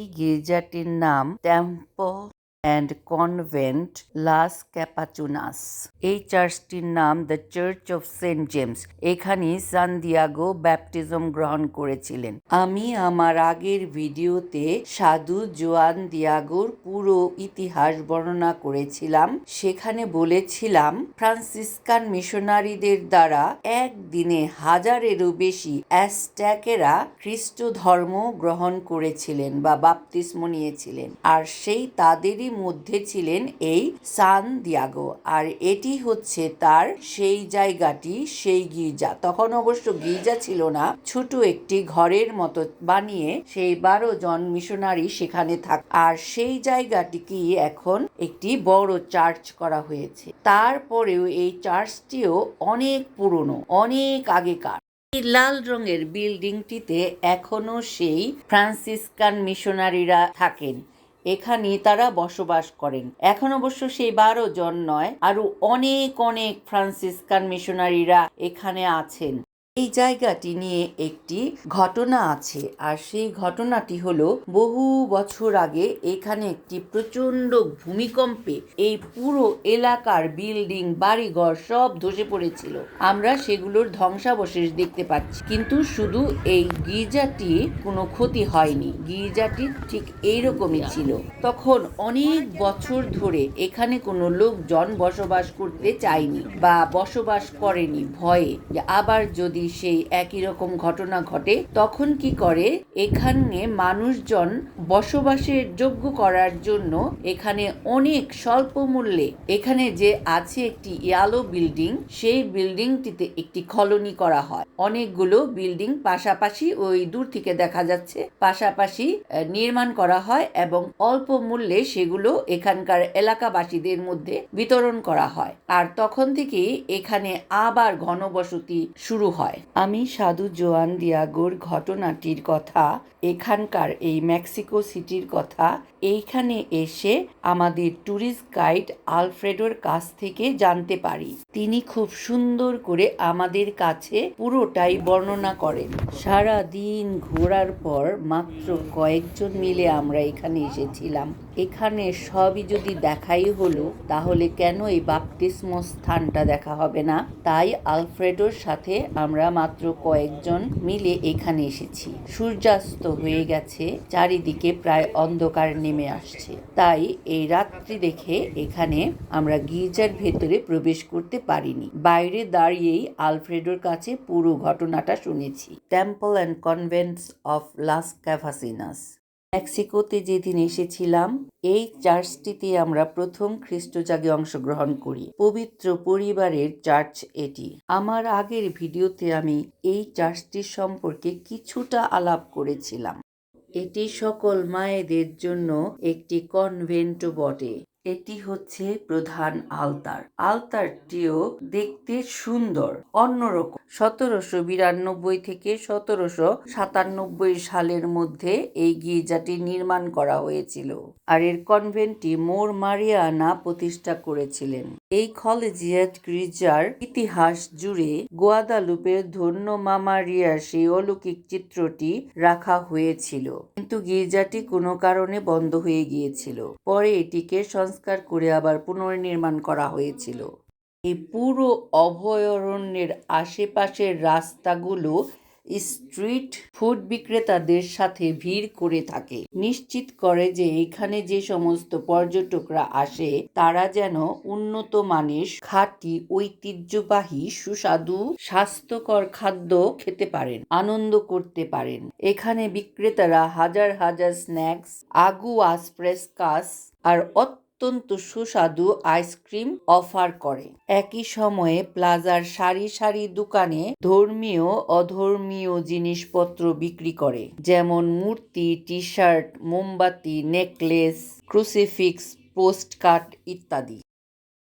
এই গির্জাটির নাম temple and convent Las Capuchinas এই চার্চটির নাম the church of Saint James এখানে সান দিয়াগো ব্যাপটিজম গ্রহণ করেছিলেন। আমি আমার আগের ভিডিওতে সাধু জোয়ান দিয়াগোর পুরো ইতিহাস বর্ণনা করেছিলাম। সেখানে বলেছিলাম, ফ্রান্সিসকান মিশনারিদের দ্বারা একদিনে হাজারেরও বেশি অ্যাস্ট্যাকেরা খ্রিস্ট ধর্ম গ্রহণ করেছিলেন বা বাপতিস্ম নিয়েছিলেন। আর সেই তাদেরই মধ্যে ছিলেন এই সান দিয়াগো। আর এটি হচ্ছে তার সেই জায়গাটি, সেই গির্জা। তখন অবশ্য গির্জা ছিল না, ছোট একটি ঘরের মতো বানিয়ে সেই বারো জন মিশনারি সেখানে থাক আর সেই জায়গাটিকে এখন একটি বড় চার্চ করা হয়েছে। তারপরেও এই চার্চটিও অনেক পুরনো, অনেক আগেকার। এই লাল রঙের বিল্ডিংটিতে এখনও সেই ফ্রান্সিসকান মিশনারিরা থাকেন। এখানে তারা বসবাস করেন। এখন অবশ্য সেই বারো জন নয়, আরও অনেক অনেক ফ্রান্সিসকান মিশনারিরা এখানে আছেন। এই জায়গাটি নিয়ে একটি ঘটনা আছে আর সেই ঘটনাটি হলো বহু বছর আগে এখানে একটি প্রচণ্ড ভূমিকম্পে এই পুরো এলাকার বিল্ডিং, বাড়িঘর সব ধসে পড়েছিল। আমরা সেগুলোর ধ্বংসাবশেষ দেখতে পাচ্ছি। কিন্তু শুধু এই গির্জাটি কোনো ক্ষতি হয়নি। গির্জাটি ঠিক এইরকমই ছিল। তখন অনেক বছর ধরে এখানে কোনো লোকজন বসবাস করতে চায়নি বা বসবাস করেনি ভয়ে। আবার যদি সেই একই রকম ঘটনা ঘটে, তখন কি করে? এখানে মানুষজন বসবাসের যোগ্য করার জন্য এখানে অনেক স্বল্প মূল্যে, এখানে যে আছে একটি ইয়ালো বিল্ডিং, সেই বিল্ডিংটিতে একটি কলোনি করা হয়। অনেকগুলো বিল্ডিং পাশাপাশি ওই দূর থেকে দেখা যাচ্ছে, পাশাপাশি নির্মাণ করা হয় এবং অল্প মূল্যে সেগুলো এখানকার এলাকাবাসীদের মধ্যে বিতরণ করা হয়। আর তখন থেকেই এখানে আবার ঘনবসতি শুরু হয়। আমি সাধু জোয়ান দিয়াগোর ঘটনাটির কথা, এখানকার এই মেক্সিকো সিটির কথা, এইখানে এসে আমাদের ট্যুরিস্ট গাইড আলফ্রেডোর কাছ থেকে জানতে পারি। তিনি খুব সুন্দর করে আমাদের কাছে পুরোটাই বর্ণনা করেন। সারা দিন ঘোরার পর মাত্র কয়েকজন মিলে আমরা এখানে এসেছিলাম। এখানে সবই যদি দেখাই হলো, তাহলে কেন এই বাপতিস্ম স্থানটা দেখা হবে না? তাই আলফ্রেডোর সাথে আমরা মাত্র কয়েকজন মিলে এখানে এসেছি। সূর্যাস্ত হয়ে গেছে, চারিদিকে প্রায় অন্ধকার নেমে আসছে। তাই এই রাত্রি দেখে এখানে আমরা গির্জার ভেতরে প্রবেশ করতে পারিনি। বাইরে দাঁড়িয়েই আলফ্রেডোর কাছে পুরো ঘটনাটা শুনেছি। Temple and convents of Las Capuchinas মেক্সিকোতে যেদিন এসেছিলাম, এই চার্চটিতে আমরা প্রথম খ্রিস্টজাগে অংশগ্রহণ করি। পবিত্র পরিবারের চার্চ এটি। আমার আগের ভিডিওতে আমি এই চার্চটির সম্পর্কে কিছুটা আলাপ করেছিলাম। এটি সকল মায়েদের জন্য একটি কনভেন্টও বটে। এটি হচ্ছে প্রধান আলতার। আলতারটিও দেখতে সুন্দর, অন্যরকম। সতেরোশো বিরানব্বই থেকে সতেরোশো সাতানব্বই সালের মধ্যে এই গির্জাটি নির্মাণ করা হয়েছিল। আর এর কনভেন্টটি মোর মারিয়ানা প্রতিষ্ঠা করেছিলেন। এই কলেজিয়েট গির্জার ইতিহাস জুড়ে গোয়াদালুপের ধন্য মামারিয়ার সেই অলৌকিক চিত্রটি রাখা হয়েছিল। কিন্তু গির্জাটি কোনো কারণে বন্ধ হয়ে গিয়েছিল। পরে এটিকে সংস্কার করে আবার পুনর্নির্মাণ করা হয়েছিল। এই পুরো অভয়ারণ্যের আশেপাশের রাস্তাগুলো স্ট্রিট ফুড বিক্রেতাদের সাথে ভিড় করে থাকে। নিশ্চিত করে যে এখানে যে সমস্ত পর্যটকরা আসে, তারা যেন উন্নত মানের খাঁটি, ঐতিহ্যবাহী, সুস্বাদু, স্বাস্থ্যকর খাদ্য খেতে পারেন, আনন্দ করতে পারেন। এখানে বিক্রেতারা হাজার হাজার স্ন্যাক্স আগু আসপ্রেসকাস আর অত্যন্ত সুস্বাদু আইসক্রিম অফার করে। একই সময়ে প্লাজার সারি সারি দোকানে ধর্মীয়, অধর্মীয় জিনিসপত্র বিক্রি করে, যেমন মূর্তি টি শার্ট মোমবাতি, নেকলেস, ক্রুসিফিক্স পোস্ট কার্ড ইত্যাদি।